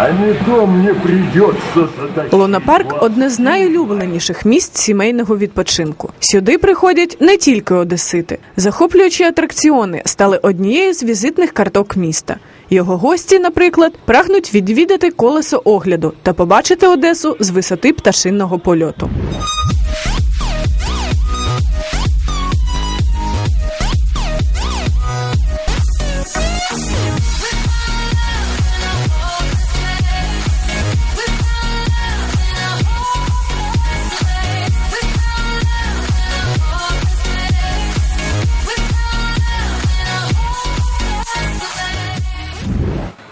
А не то мені придется задати. Лунапарк одне з найулюбленіших місць сімейного відпочинку. Сюди приходять не тільки одесити. Захоплюючі атракціони стали однією з візитних карток міста. Його гості, наприклад, прагнуть відвідати колесо огляду та побачити Одесу з висоти пташинного польоту.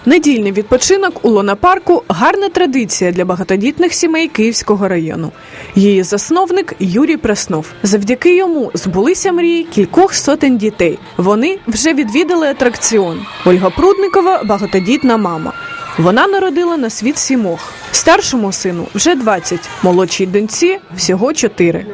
Недільний відпочинок у лунапарку гарна традиція для багатодітних сімей Київського району. Її засновник Юрій Преснов. Завдяки йому збулися мрії кількох сотень дітей. Вони вже відвідали атракціон. Ольга Прудникова багатодітна мама. Вона народила на світ сімох. Старшому сину вже 20, молодшій доньці всього 4.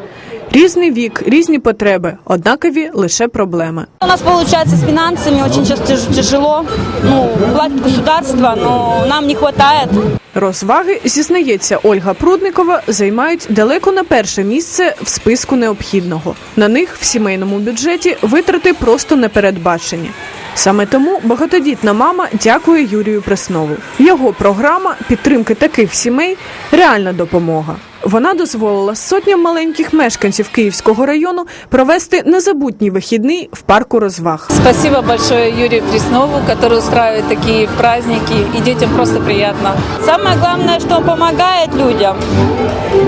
Різний вік, різні потреби, однакові лише проблеми. У нас с финансами очень сейчас тяжело. Ну, платит государство, но нам не хватает. Розваги, зізнається Ольга Прудникова, займають далеко не перше місце в списку необхідного. На них в сімейному бюджеті витрати просто не передбачені. Саме тому багатодітна мама дякує Юрію Преснову. Його програма підтримки таких сімей реальна допомога. Вона дозволила сотням маленьких мешканців Київського району провести незабутній вихідний в парку розваг. Спасибо большое Юрию Преснову, который устраивает такие праздники, и детям просто приятно. Самое главное, что он помогает людям.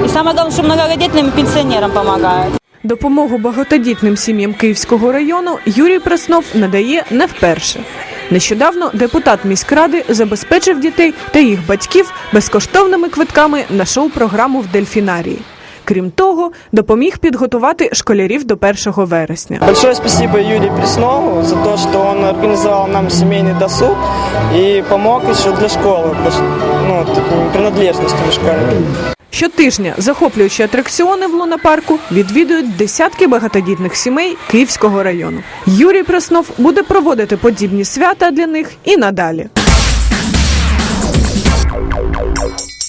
И самое главное, что многодетным пенсионерам помогает. Допомогу багатодітним сім'ям Київського району Юрій Преснов надає не вперше. Нещодавно депутат міськради забезпечив дітей та їх батьків безкоштовними квитками на шоу-програму в дельфінарії. Крім того, допоміг підготувати школярів до 1 вересня. Большое спасибо Юрию Преснову за то, что он организовал нам семейный досуг и помог еще для школы, ну, такими принадлежностями школьными. Щотижня захоплюючі атракціони в лунапарку відвідують десятки багатодітних сімей Київського району. Юрій Преснов буде проводити подібні свята для них і надалі.